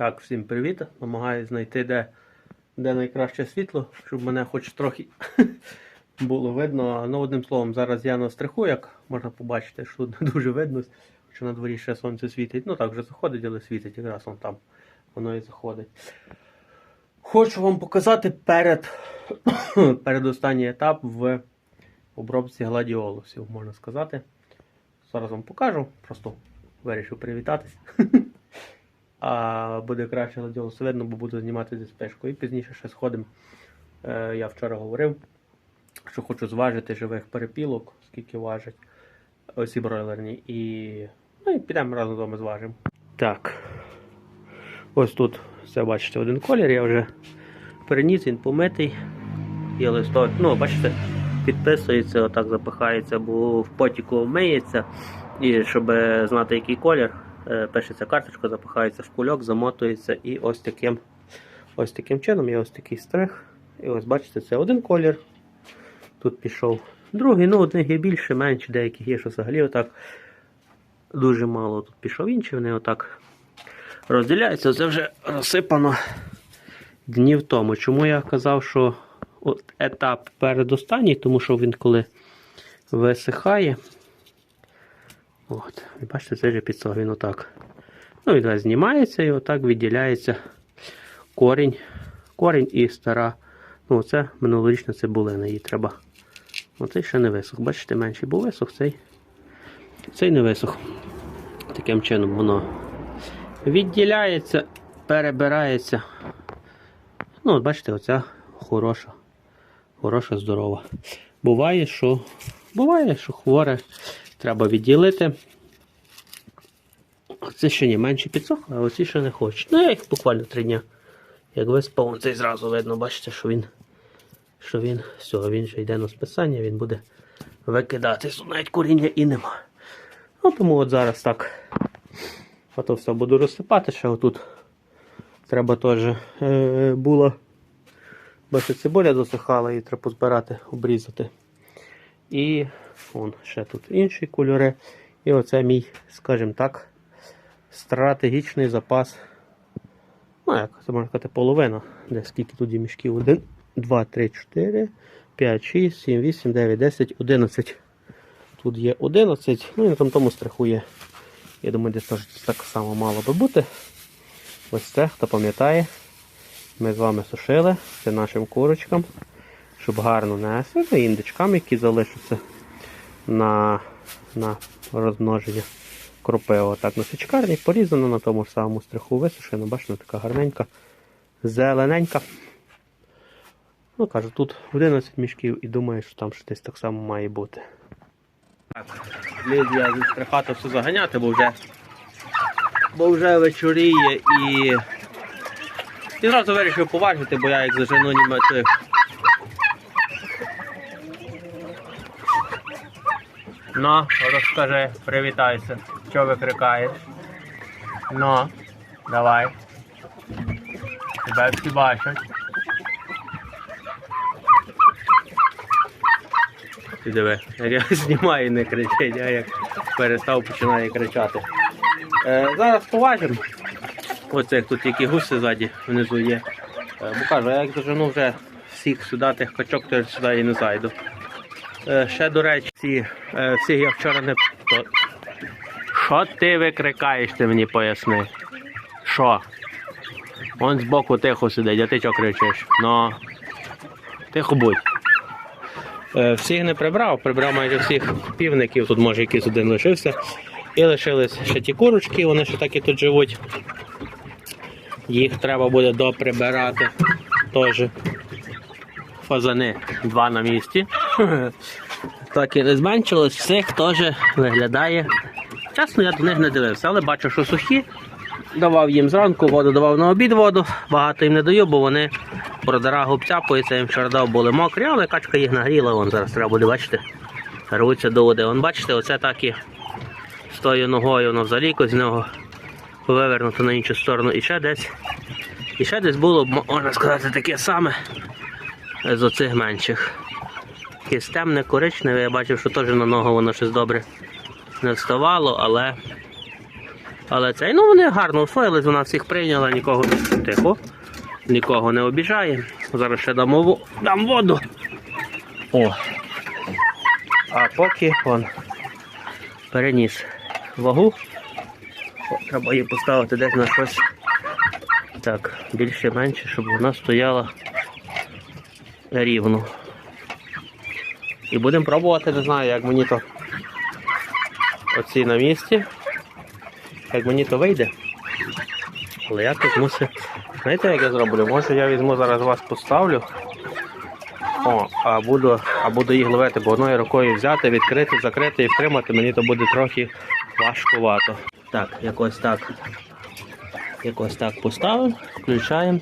Так, всім привіт. Намагаюся знайти, де, де найкраще світло, щоб мене хоч трохи було видно. Ну, одним словом, зараз я на стриху, як можна побачити, що тут не дуже видно, що на дворі ще сонце світить. Ну так вже заходить, але світить якраз вон там. Воно і заходить. Хочу вам показати перед, передостанній етап в обробці гладіолусів, можна сказати. Зараз вам покажу, просто вирішив привітатись. А буде краще гладіолус видно, бо буду знімати зі спешкою. І пізніше ще сходимо. Е, я вчора говорив, що хочу зважити живих перепілок, скільки важать оці бройлерні. І, ну, і підемо разом з вами зважимо. Так. Ось тут все бачите один колір, я вже переніс, він помитий. Є листок. Ну, бачите, підписується, отак запихається, бо в потіку вмиється. І щоб знати, який колір, пишеться карточка, запихається в кульок, замотується і ось таким ось таким чином є ось такий стрих. І ось бачите, це один колір. Тут пішов другий, ну одних є більше, менше, деяких є, що взагалі отак дуже мало тут пішов інший, вони отак розділяються. Це вже розсипано днів тому. Чому я казав, що от етап передостанній, тому що він коли висихає. От, бачите, це вже підсох, він отак. Ну, він знімається і отак відділяється корінь, корінь і стара. Ну, це минулорічна цибулина, її треба. Оцей ще не висох. Бачите, менший був висох, цей, цей не висох. Таким чином воно відділяється, перебирається. Ну, от бачите, оця хороша, хороша, здорова. Буває, що буває, що хворе треба відділити. Це ще не менше підсохло, а оці ще не хочуть. Ну, я їх буквально три дня. Як виспав, цей зразу видно, бачите, що він, що він, все, він вже йде на списання, він буде викидатись. Навіть коріння і нема. Ну, тому от зараз так. Ото все буду розсипати, ще отут треба теж е, було. Бачите, цибуля засихала, її треба позбирати, обрізати. І вон ще тут інші кольори. І оце мій, скажімо так, стратегічний запас. Ну, як це можна сказати, половина. Де скільки тут мішків? 1, 2, 3, 4, 5, 6, 7, 8, 9, 10, 11. Тут є 11, ну і на тому, тому страху є. Я думаю, десь теж так само мало би бути. Ось це, хто пам'ятає, ми з вами сушили це нашим курочкам, щоб гарно несли, і індичкам, які залишаться на, на розмноження кропиво. Отак на січкарні порізано на тому самому стриху висушено, бачите, така гарненька, зелененька. Ну, кажу, тут 11 мішків і думаю, що там ще десь так само має бути. Так, я зі стрихати все заганяти, бо вже, бо вже вечоріє і. І зразу вирішив поважити, бо я як зажену ніби Ну, розкажи, привітайся. Що викрикаєш? Ну, давай. Тебе всі бачать. Ти диви, як я знімаю і не кричить, а як перестав починає кричати. Е, зараз поважимо. Оце як тут тільки гуси ззаді внизу є. Е, бо кажу, я як дожену вже всіх сюди, тих качок, то сюди і не зайду. Е, ще, до речі, е, всіх я вчора не. Що ти викрикаєш, ти мені поясни? Що? Он збоку тихо сидить, а ти чого кричиш? Ну. Тихо будь. Е, Всіх не прибрав, прибрав майже всіх півників, тут може якийсь один лишився. І лишились ще ті курочки, вони ще так і тут живуть. Їх треба буде доприбирати теж. Фазани два на місці. Так і не зменшилось, всіх теж виглядає. Чесно, я до них не дивився, але бачу, що сухі. Давав їм зранку воду, давав на обід воду. Багато їм не даю, бо вони продара обцяпуються, їм вчора дав були мокрі, але качка їх нагріла, вон зараз треба буде, бачите, рвуться до води. Вон бачите, оце так і з тою ногою воно взагалі з нього вивернуто на іншу сторону. І ще десь. І ще десь було, можна сказати, таке саме з оцих менших. Якесь темне, коричневе, я бачив, що теж на ногу воно щось добре не вставало, але Але цей, ну вони гарно освоїлись, вона всіх прийняла, нікого тихо, нікого не обіжає. Зараз ще дамо дам воду. О. А поки он переніс вагу. О, треба її поставити десь на щось так, більше-менше, щоб вона стояла рівно. І будемо пробувати, не знаю, як мені то оці на місці. Як мені то вийде. Але якось мусить. Знаєте, як я зроблю? Може я візьму зараз вас поставлю. О, а буду, а буду їх ловити, бо одною рукою взяти, відкрити, закрити і втримати, мені то буде трохи важкувато. Так, якось так. Якось так поставимо, включаємо.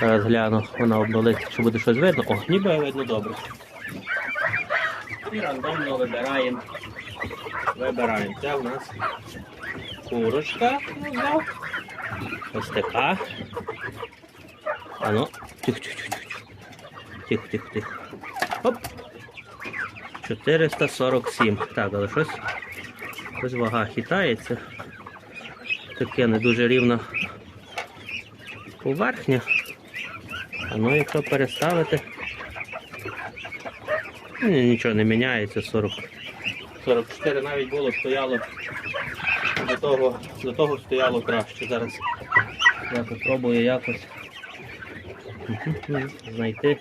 Зараз гляну, вона обнулить, чи буде щось видно. О, ніби видно добре. І рандомно вибираємо. Вибираємо. Це в нас курочка. Ось така. А ну, тихо, тихо, тихо, тихо. Тихо, тихо, тихо. Оп. 447. Так, але щось. Щось вага хитається. Таке не дуже рівна поверхня. А ну якщо переставити. Ні, нічого не міняється, 40. 44 навіть було, стояло до того, до того стояло краще. Зараз я попробую якось знайти,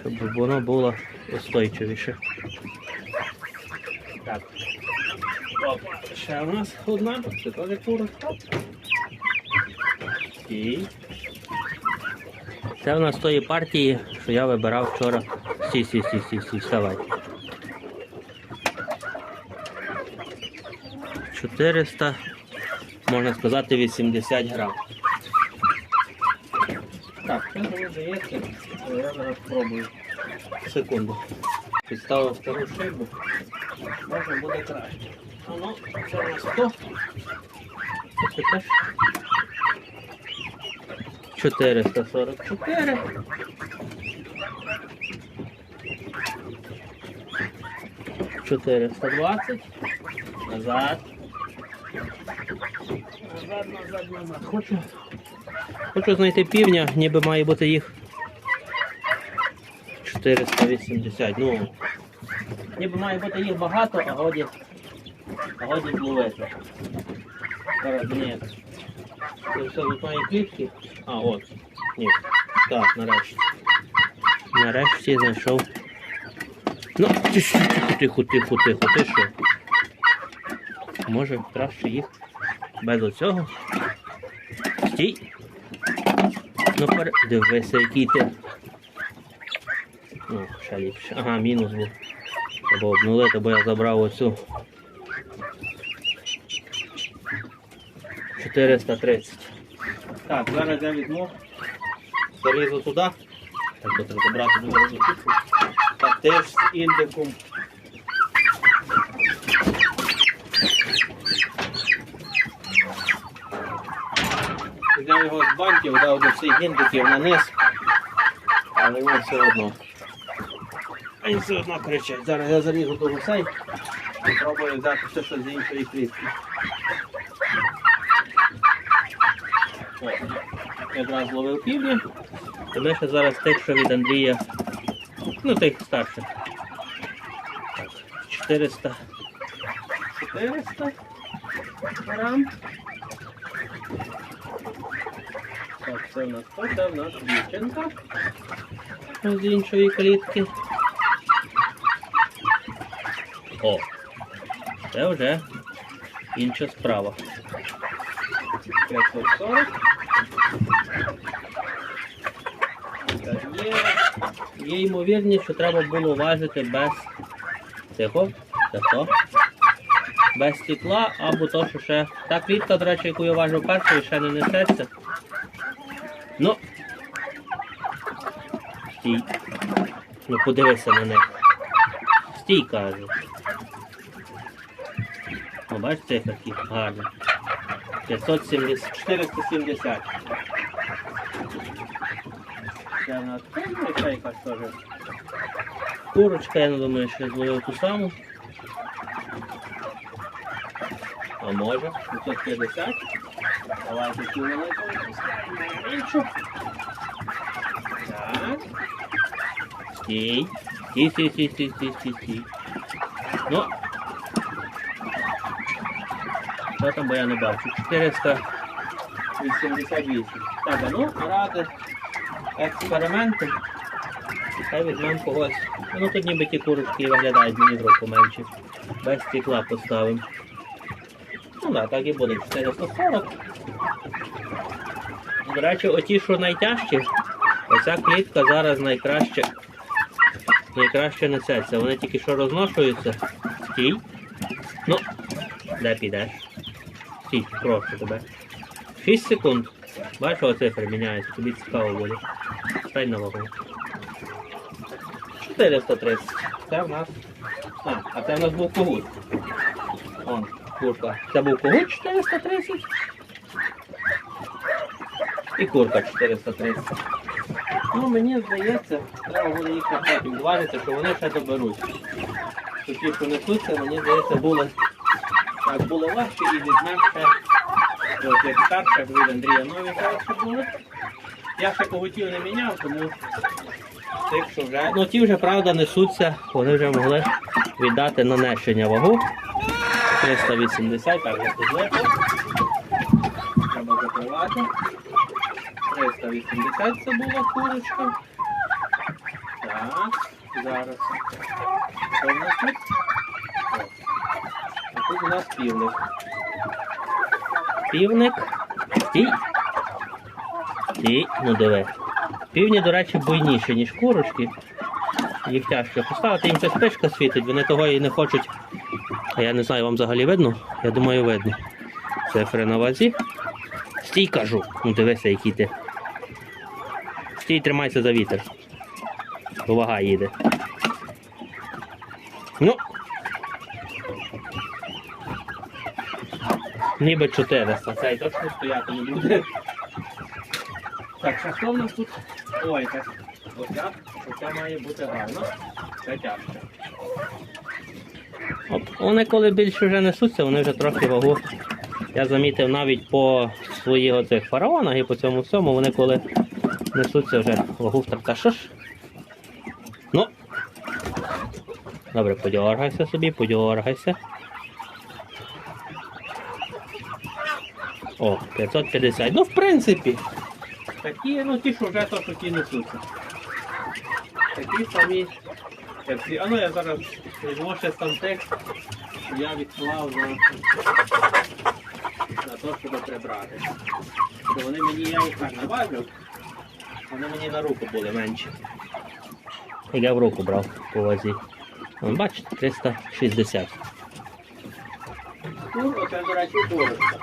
щоб воно було устойчивіше. Так. Опа, ще у нас одна, це теж курочка. Стій. Це у нас тої партії, що я вибирав вчора. Стій, стій, стій, стій, стій, вставай. 400, можна сказати, 80 грам. Так, це мені здається, я зараз спробую. Секунду. Підставив втору шибу. Може буде краще. А ну, це у нас 100. Це теж 444. Чотириста двадцять. Назад. Назад, назад, назад. Хочу. Хочу знайти півня, ніби має бути їх 480. Ну, ніби має бути їх багато, а годі, а годі зловити. Зараз ні. Це все з одної клітки. А, от. Ні. Так, нарешті. Нарешті знайшов. Ну, тихо, тихо, тихо, тихо? Може краще їх без оцього. Стій. Ну, пер... дивися, який ти. Ну, ще ліпше. Ага, мінус був. Треба обнулити, бо я забрав оцю. 430. Так, зараз я візьму. Залізу туди. Так, треба забрати дуже розумітку. Так, теж з індиком. Банків, дав до всіх індиків на низ. Але він все одно. А він все одно кричать. Зараз я залізу до гусей і пробую взяти все, що з іншої клітки. Якраз зловив півня. І ми ще зараз тих, що від Андрія. Ну, тих старших. 400. 400 грам. Так, це в нас хто? Це в нас дівчинка. З іншої клітки. О! Це вже інша справа. 540. Є, є ймовірність, що треба було важити без цього, цього, без стекла, або то, що ще. Та клітка, до речі, яку я важив першою, ще не несеться. Ну. Стій. Ну подивися на них. Стій, кажу. О, бачите, які гарні. 570, 470. Це в нас курочка якась. Курочка, я не думаю, що я зловив ту саму. А може? 550? Давайте велику відпускаємо меншу. Так. Стій. Стій, стій, стій, стій, стій, стій. Ну. Що там, бо я не бачу? 488. Так, а ну, ради експерименти. Хай візьмемо когось. Ну тут ніби ті курочки виглядають мені в руку менші. Без стекла поставимо. Ну так, так і буде. 440. До речі, оті, що найтяжчі, оця клітка зараз найкраще. Найкраще несеться. Вони тільки що розношуються. Стій. Ну, де підеш? Стій, прошу тебе. 6 секунд. Бачиш, цифри міняються, тобі цікаво буде. Стань на вагу. 430. Це в нас. А, а це в нас був когут. Он, курка. Це був когут 430. І курка 430. Ну, мені здається, треба буде їх на потім зважити, що вони ще доберуть. Що ті, що несуться, мені здається, були так були легші і візьмемо ще ось як старше від Андрія нові хороші були. Я ще когутів не міняв, тому тих, що вже. Ну ті вже, правда, несуться, вони вже могли віддати на нещення вагу. 380, так, злепо. Треба закривати. 380 це була курочка. Так, зараз. Що в нас тут? А тут у нас півник. Півник. Стій. Стій, ну диви. Півні, до речі, буйніші, ніж курочки. Їх тяжко поставити, їм ця спичка світить, вони того і не хочуть. А я не знаю, вам взагалі видно? Я думаю, видно. Цифри на вазі. Стій кажу. Ну дивися, який ти. Стій, тримайся за вітер. Бо їде. Ну. Ніби 400. Цей точно стояти не буде. Так, що в нас тут? Ой, так. Оця, оця має бути гарно. Вони коли більше вже несуться, вони вже трохи вагу. Я замітив навіть по своїх оцих фараонах і по цьому всьому, вони коли несуться вже вагу втрата. Що? Ну. Добре, подьоргайся собі, подьоргайся. О, 550. Ну, в принципі. Такі, ну ті, що вже то, що ті несуться. Такі самі. А ну я зараз візьму ще сам текст, я відклав на, на те, щоб прибрати. Бо вони мені, я їх так наважив, вони мені на руку були менші. Я в руку брав по вазі. Вон, бачите, 360. Кур, оце, до речі, курочка.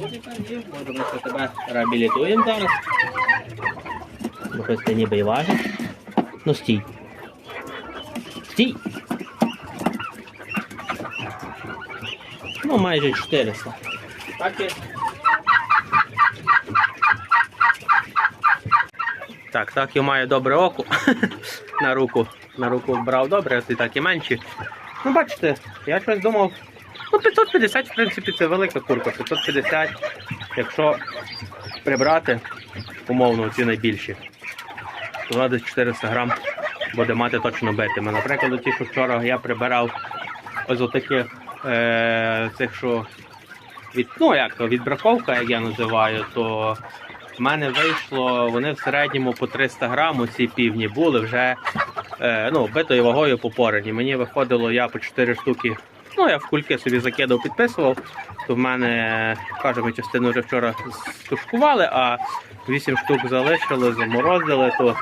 Може ми ще тебе реабілітуємо зараз. Бо щось ти ніби і важиш. Ну стій. Стій! Ну майже 400. Так і. Так, так і має добре око. на руку. На руку брав добре, і так і менші. Ну бачите, я щось думав. Ну, 550, в принципі, це велика курка. 550, якщо прибрати, умовно, ці найбільші, то вона десь 400 грам буде мати точно битиме. Наприклад, ті, що вчора я прибирав ось отаких е, цих, що від, ну як відбраковка, як я називаю, то в мене вийшло, вони в середньому по 300 грам, ці півні були вже е, ну, битою вагою попорені. Мені виходило, я по 4 штуки. Ну, я в кульки собі закидав, підписував, то в мене, кажемо, частину вже вчора стушкували, а 8 штук залишили, заморозили, то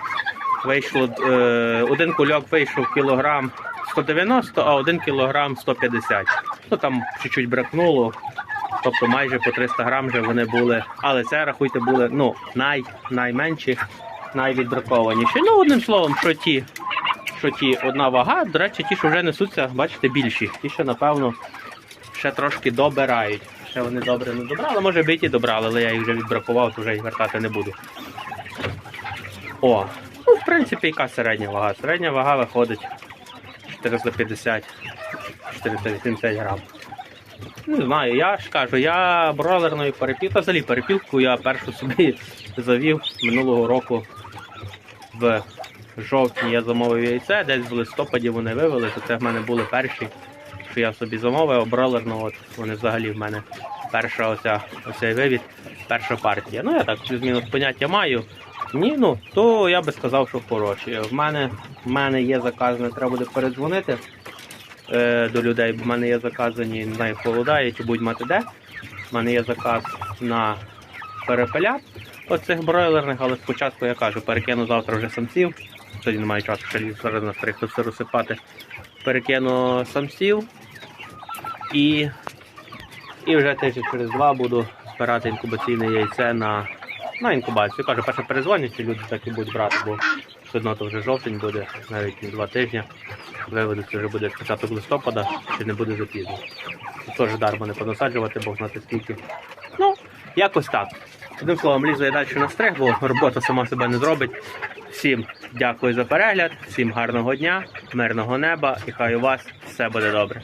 вийшло, е, один кульок вийшов кілограм 190, а один кілограм 150. Ну там чуть-чуть бракнуло. Тобто майже по 300 грам вже вони були. Але це, рахуйте, були ну, най, найменші, найвідбракованіші. Ну, одним словом, що ті, що ті одна вага, до речі, ті, що вже несуться, бачите, більші. Ті, що, напевно, ще трошки добирають. Ще вони добре не добрали, може би і добрали, але я їх вже відбракував, то вже їх вертати не буду. О, ну, в принципі, яка середня вага? Середня вага виходить 450 480 грам. Не знаю, я ж кажу, я бройлерною перепілку, та взагалі перепілку я першу собі завів минулого року в жовтні я замовив яйце, десь в листопаді вони вивели, то це в мене були перші, що я собі замовив, бройлерну, от вони взагалі в мене перша оця, оцей вивід, перша партія. Ну я так плюс-мінус поняття маю. Ні, ну то я би сказав, що хороші. В мене, в мене є заказ, не треба буде передзвонити до людей, бо в мене є заказані, не знаю, холодає чи будь мати де. У мене є заказ на перепелят оцих бройлерних, але спочатку я кажу, перекину завтра вже самців. Сьогодні немає часу ще зараз на старих все розсипати. Перекину самців і, і вже тиждень через два буду збирати інкубаційне яйце на, на інкубацію. Кажу, перше перезвонять, чи люди так і будуть брати, бо все то вже жовтень буде, навіть не два тижні. Виведеться вже буде початок листопада, чи не буде запізно. Теж дарма не понасаджувати, бо знати скільки. Ну, якось так. Одним словом, лізу я далі на стриг, бо робота сама себе не зробить. Всім дякую за перегляд, всім гарного дня, мирного неба і хай у вас все буде добре.